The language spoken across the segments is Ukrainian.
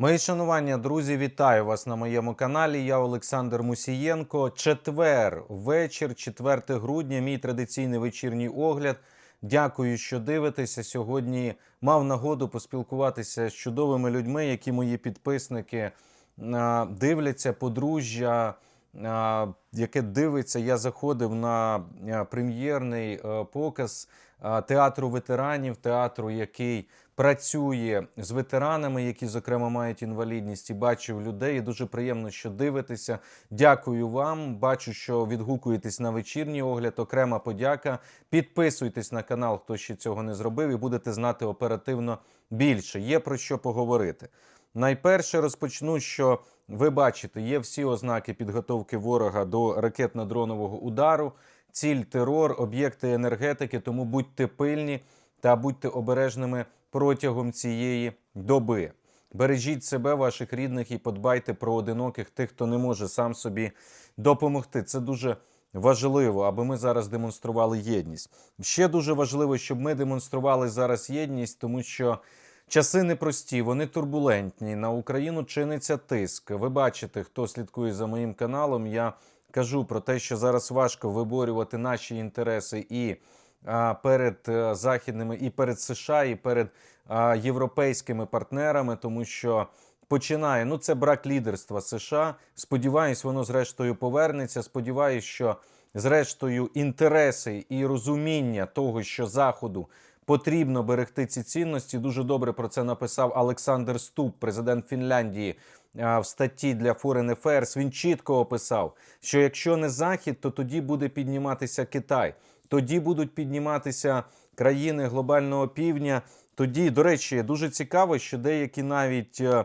Мої шанування, друзі, вітаю вас на моєму каналі. Я Олександр Мусієнко. Четвер, вечір, 4 грудня, мій традиційний вечірній огляд. Дякую, що дивитеся. Сьогодні мав нагоду поспілкуватися з чудовими людьми, які мої підписники дивляться подружжя, яке дивиться. Я заходив на прем'єрний показ театру ветеранів, театру, який працює з ветеранами, які, зокрема, мають інвалідність, і бачив людей. І дуже приємно, що дивитеся. Дякую вам. Бачу, що відгукуєтесь на вечірній огляд. Окрема подяка. Підписуйтесь на канал, хто ще цього не зробив, і будете знати оперативно більше. Є про що поговорити. Найперше розпочну, що ви бачите, є всі ознаки підготовки ворога до ракетно-дронового удару, ціль терор, об'єкти енергетики. Тому будьте пильні та будьте обережними протягом цієї доби. Бережіть себе, ваших рідних і подбайте про одиноких тих, хто не може сам собі допомогти. Це дуже важливо, аби ми зараз демонстрували єдність. Ще дуже важливо, щоб ми демонстрували зараз єдність, тому що часи непрості, вони турбулентні. На Україну чиниться тиск. Ви бачите, хто слідкує за моїм каналом. Я кажу про те, що зараз важко виборювати наші інтереси і а, перед е, західними, і перед США, і перед а, європейськими партнерами, тому що починає ну це брак лідерства США. Сподіваюсь, воно зрештою повернеться. Сподіваюсь, що зрештою інтереси і розуміння того, що заходу потрібно берегти ці цінності. Дуже добре про це написав Олександр Ступ, президент Фінляндії. В статті для Foreign Affairs він чітко описав, що якщо не захід, то тоді буде підніматися Китай, тоді будуть підніматися країни глобального півдня. Тоді, до речі, дуже цікаво, що деякі навіть е,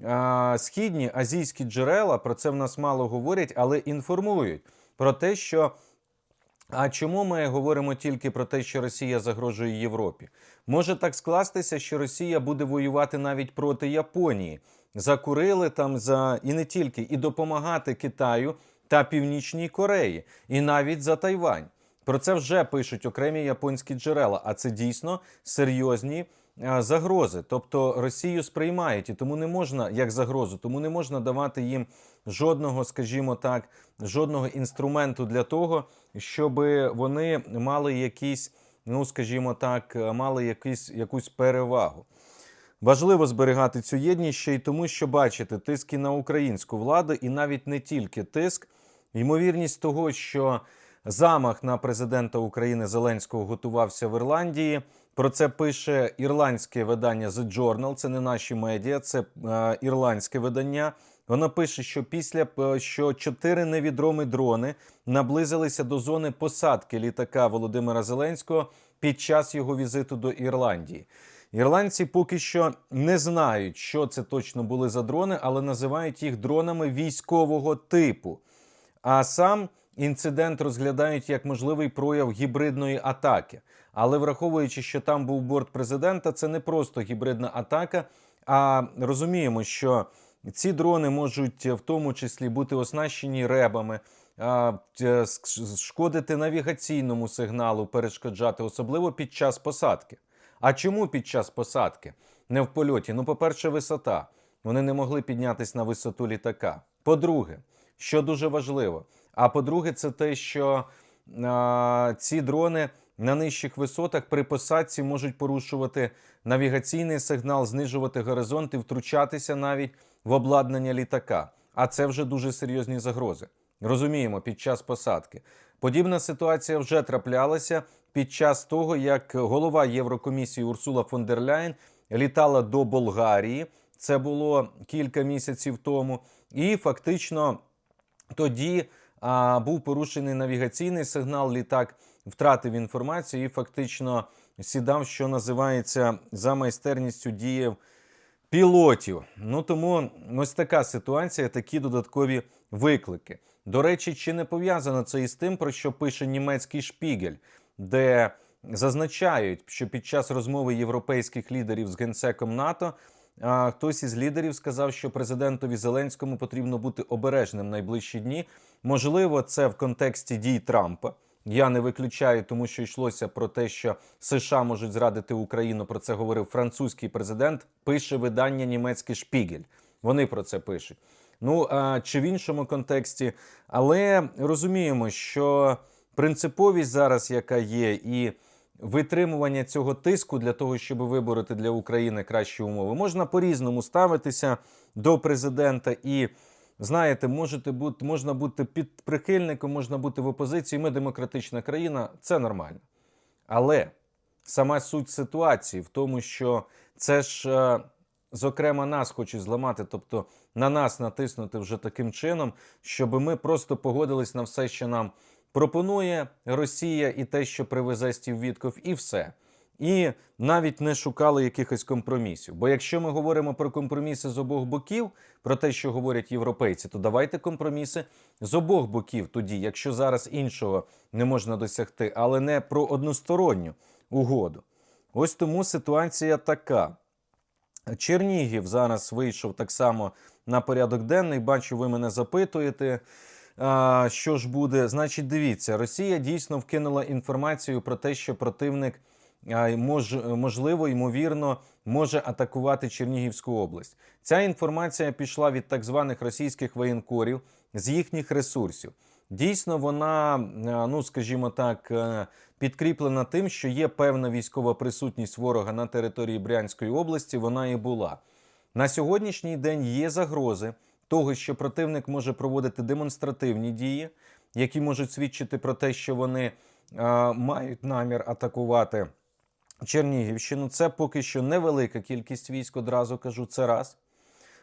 е, східні азійські джерела про це в нас мало говорять, але інформують про те, що а чому ми говоримо тільки про те, що Росія загрожує Європі? Може так скластися, що Росія буде воювати навіть проти Японії, за Курили там за і не тільки, і допомагати Китаю та Північній Кореї, і навіть за Тайвань. Про це вже пишуть окремі японські джерела, а це дійсно серйозні загрози. Тобто Росію сприймають, і тому не можна як загрозу, тому не можна давати їм жодного, скажімо так, жодного інструменту для того, щоб вони мали якісь, ну скажімо так, е, мали якісь, якусь перевагу. Важливо зберігати цю єдність ще й тому, що бачите, тиск і на українську владу, і навіть не тільки тиск, ймовірність того, що замах на президента України Зеленського готувався в Ірландії. Про це пише ірландське видання The Journal, Це не наші медіа, це е, ірландське видання. Воно пише, що після е, що чотири невідомі дрони наблизилися до зони посадки літака Володимира Зеленського під час його візиту до Ірландії. Ірландці поки що не знають, що це точно були за дрони, але називають їх дронами військового типу. А сам інцидент розглядають як можливий прояв гібридної атаки. Але враховуючи, що там був борт президента, це не просто гібридна атака. А розуміємо, що ці дрони можуть в тому числі бути оснащені ребами, а, шкодити навігаційному сигналу, перешкоджати, особливо під час посадки. А чому під час посадки? Не в польоті. Ну, по-перше, висота. Вони не могли піднятися на висоту літака. По-друге, що дуже важливо. А по-друге, це те, що а, ці дрони на нижчих висотах при посадці можуть порушувати навігаційний сигнал, знижувати горизонт і втручатися навіть в обладнання літака. А це вже дуже серйозні загрози. Розуміємо, під час посадки. Подібна ситуація вже траплялася під час того, як голова Єврокомісії Урсула фон дер Ляєн літала до Болгарії. Це було кілька місяців тому, і фактично тоді а, був порушений навігаційний сигнал. Літак втратив інформацію і фактично сідав, що називається за майстерністю діяв пілотів. Ну тому ось така ситуація, такі додаткові виклики. До речі, чи не пов'язано це із тим, про що пише німецький шпігель, де зазначають, що під час розмови європейських лідерів з генсеком НАТО хтось із лідерів сказав, що президентові Зеленському потрібно бути обережним найближчі дні. Можливо, це в контексті дій Трампа. Я не виключаю, тому що йшлося про те, що США можуть зрадити Україну. Про це говорив французький президент. Пише видання німецький Шпігель. Вони про це пишуть. Ну а чи в іншому контексті, але розуміємо, що принциповість зараз, яка є, і витримування цього тиску для того, щоб вибороти для України кращі умови, можна по-різному ставитися до президента і. Знаєте, можете бути, можна бути під прихильником, можна бути в опозиції. Ми демократична країна, це нормально. Але сама суть ситуації в тому, що це ж, е, зокрема, нас хочуть зламати, тобто на нас натиснути вже таким чином, щоб ми просто погодились на все, що нам пропонує Росія, і те, що привезе Стів Вітков, і все. І навіть не шукали якихось компромісів. Бо якщо ми говоримо про компроміси з обох боків, про те, що говорять європейці, то давайте компроміси з обох боків тоді, якщо зараз іншого не можна досягти, але не про односторонню угоду. Ось тому ситуація така. Чернігів зараз вийшов так само на порядок денний. Бачу, ви мене запитуєте. Що ж буде? Значить, дивіться, Росія дійсно вкинула інформацію про те, що противник мож, можливо, ймовірно, може атакувати Чернігівську область. Ця інформація пішла від так званих російських воєнкорів з їхніх ресурсів. Дійсно, вона, ну скажімо так, е, підкріплена тим, що є певна військова присутність ворога на території Брянської області. Вона і була. На сьогоднішній день є загрози того, що противник може проводити демонстративні дії, які можуть свідчити про те, що вони е, мають намір атакувати Чернігівщину. Це поки що невелика кількість військ, одразу кажу, це раз.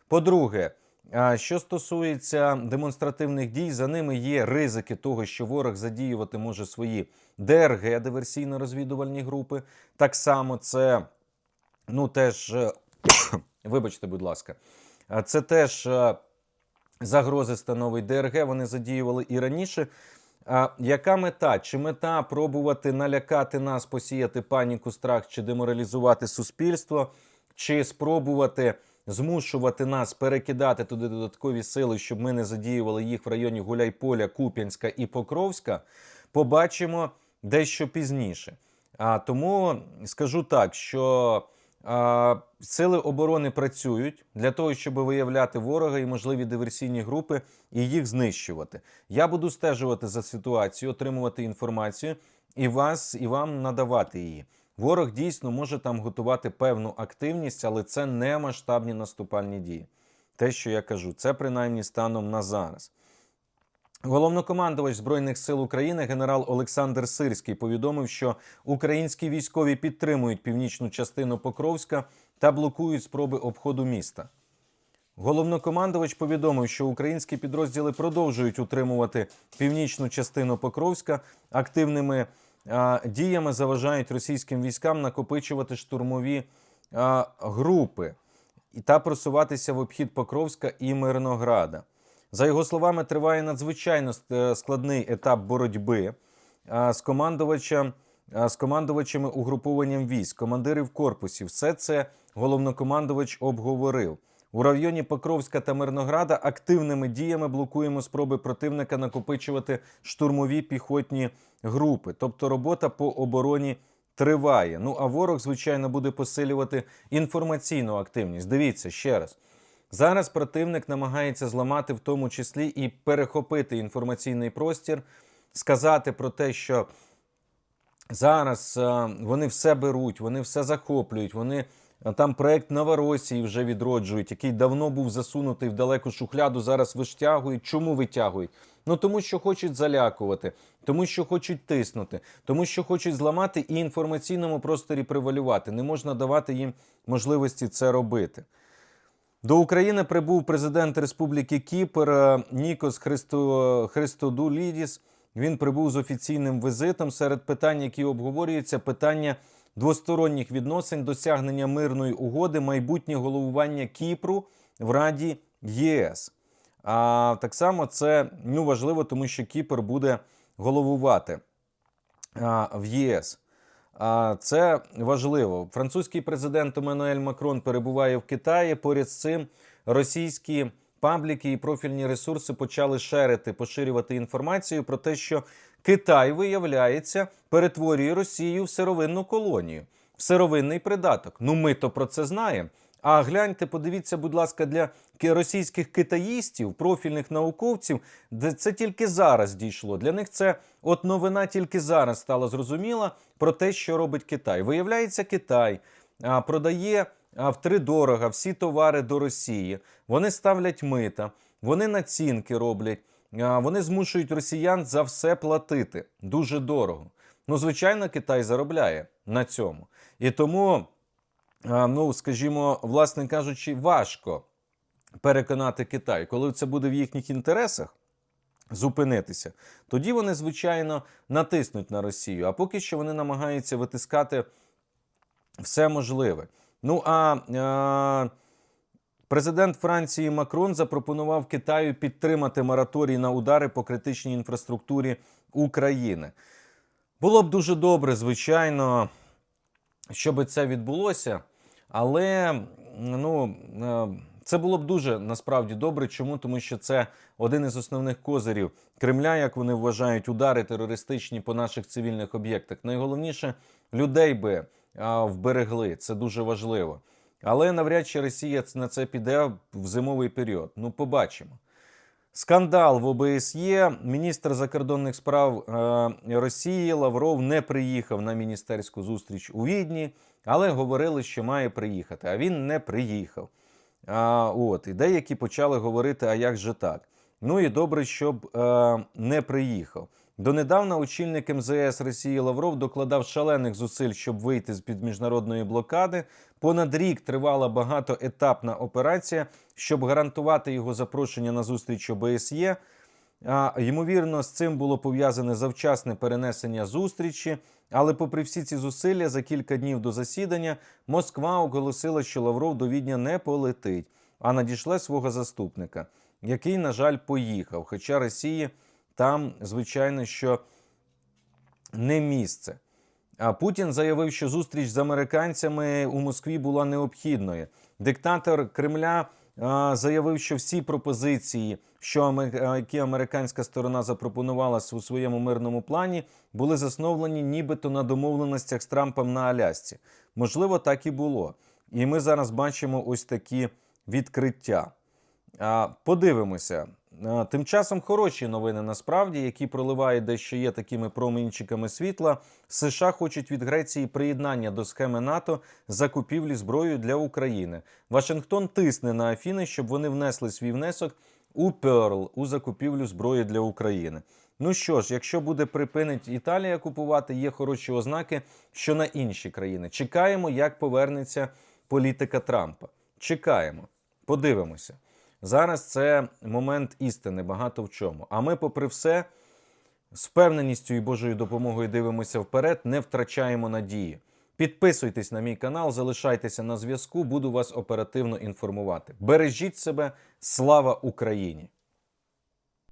По-друге, а, що стосується демонстративних дій, за ними є ризики того, що ворог задіювати може свої ДРГ, диверсійно-розвідувальні групи. Так само це, ну теж, е, вибачте, будь ласка, це теж е, загрози становить ДРГ. Вони задіювали і раніше. А яка мета? Чи мета пробувати налякати нас, посіяти паніку, страх чи деморалізувати суспільство, чи спробувати змушувати нас перекидати туди додаткові сили, щоб ми не задіювали їх в районі Гуляйполя, Куп'янська і Покровська? Побачимо дещо пізніше. А тому скажу так, що сили оборони працюють для того, щоб виявляти ворога і можливі диверсійні групи і їх знищувати. Я буду стежувати за ситуацією, отримувати інформацію і вас, і вам надавати її. Ворог дійсно може там готувати певну активність, але це не масштабні наступальні дії. Те, що я кажу, це принаймні станом на зараз. Головнокомандувач Збройних сил України генерал Олександр Сирський повідомив, що українські військові підтримують північну частину Покровська та блокують спроби обходу міста. Головнокомандувач повідомив, що українські підрозділи продовжують утримувати північну частину Покровська активними а, діями заважають російським військам накопичувати штурмові а, групи та просуватися в обхід Покровська і Мирнограда. За його словами, триває надзвичайно е, складний етап боротьби з командувачем. З командувачами угрупованням військ, командирів корпусів, все це головнокомандувач обговорив. У районі Покровська та Мирнограда активними діями блокуємо спроби противника накопичувати штурмові піхотні групи. Тобто робота по обороні триває. Ну а ворог, звичайно, буде посилювати інформаційну активність. Дивіться ще раз. Зараз противник намагається зламати в тому числі і перехопити інформаційний простір, сказати про те, що зараз е, вони все беруть, вони все захоплюють, вони там проект Новоросії вже відроджують, який давно був засунутий в далеку шухляду. Зараз витягують. Чому витягують? Ну тому що хочуть залякувати, тому що хочуть тиснути, тому що хочуть зламати і інформаційному просторі превалювати. Не можна давати їм можливості це робити. До України прибув президент Республіки Кіпр е, Нікос Христо... Христодулідіс. Він прибув з офіційним візитом. Серед питань, які обговорюються, питання двосторонніх відносин, досягнення мирної угоди, майбутнє головування Кіпру в Раді ЄС. А так само це ну, важливо, тому що Кіпр буде головувати а, в ЄС. А це важливо. Французький президент Еммануель Макрон перебуває в Китаї. Поряд з цим російські пабліки і профільні ресурси почали шерити, поширювати інформацію про те, що Китай, виявляється, перетворює Росію в сировинну колонію, в сировинний придаток. Ну ми то про це знаємо. А гляньте, подивіться, будь ласка, для російських китаїстів, профільних науковців, де це тільки зараз дійшло. Для них це от новина тільки зараз стала зрозуміла про те, що робить Китай. Виявляється, Китай продає втридорога всі товари до Росії. Вони ставлять мита, вони націнки роблять, вони змушують росіян за все платити дуже дорого. Ну, звичайно, Китай заробляє на цьому. І тому, ну, скажімо, власне кажучи, важко переконати Китай, коли це буде в їхніх інтересах. Зупинитися, тоді вони, звичайно, натиснуть на Росію. А поки що вони намагаються витискати все можливе. Ну а е, президент Франції Макрон запропонував Китаю підтримати мораторій на удари по критичній інфраструктурі України. Було б дуже добре, звичайно, щоб це відбулося, але ну, е, це було б дуже насправді добре. Чому? Тому що це один із основних козирів Кремля, як вони вважають, удари терористичні по наших цивільних об'єктах. Найголовніше людей би вберегли. Це дуже важливо. Але навряд чи Росія на це піде в зимовий період. Ну, побачимо. Скандал в ОБСЄ. Міністр закордонних справ е, Росії Лавров не приїхав на міністерську зустріч у Відні, але говорили, що має приїхати. А він не приїхав. А, от, і деякі почали говорити, а як же так? Ну і добре, щоб е, не приїхав. Донедавна очільник МЗС Росії Лавров докладав шалених зусиль, щоб вийти з під міжнародної блокади. Понад рік тривала багатоетапна операція, щоб гарантувати його запрошення на зустріч ОБСЄ. А, ймовірно, з цим було пов'язане завчасне перенесення зустрічі. Але, попри всі ці зусилля, за кілька днів до засідання Москва оголосила, що Лавров до Відня не полетить, а надійшле свого заступника, який, на жаль, поїхав. Хоча Росії там, звичайно, що не місце. А Путін заявив, що зустріч з американцями у Москві була необхідною. Диктатор Кремля заявив, що всі пропозиції, що які американська сторона запропонувала у своєму мирному плані, були засновлені нібито на домовленостях з Трампом на Алясці. Можливо, так і було. І ми зараз бачимо ось такі відкриття. Подивимося. Тим часом хороші новини насправді, які проливають дещо є такими промінчиками світла. США хочуть від Греції приєднання до схеми НАТО закупівлі зброї для України. Вашингтон тисне на Афіни, щоб вони внесли свій внесок у Перл у закупівлю зброї для України. Ну що ж, якщо буде припинить Італія купувати, є хороші ознаки, що на інші країни. Чекаємо, як повернеться політика Трампа. Чекаємо, подивимося. Зараз це момент істини багато в чому. А ми, попри все, з впевненістю і Божою допомогою дивимося вперед, не втрачаємо надії. Підписуйтесь на мій канал, залишайтеся на зв'язку, буду вас оперативно інформувати. Бережіть себе, слава Україні!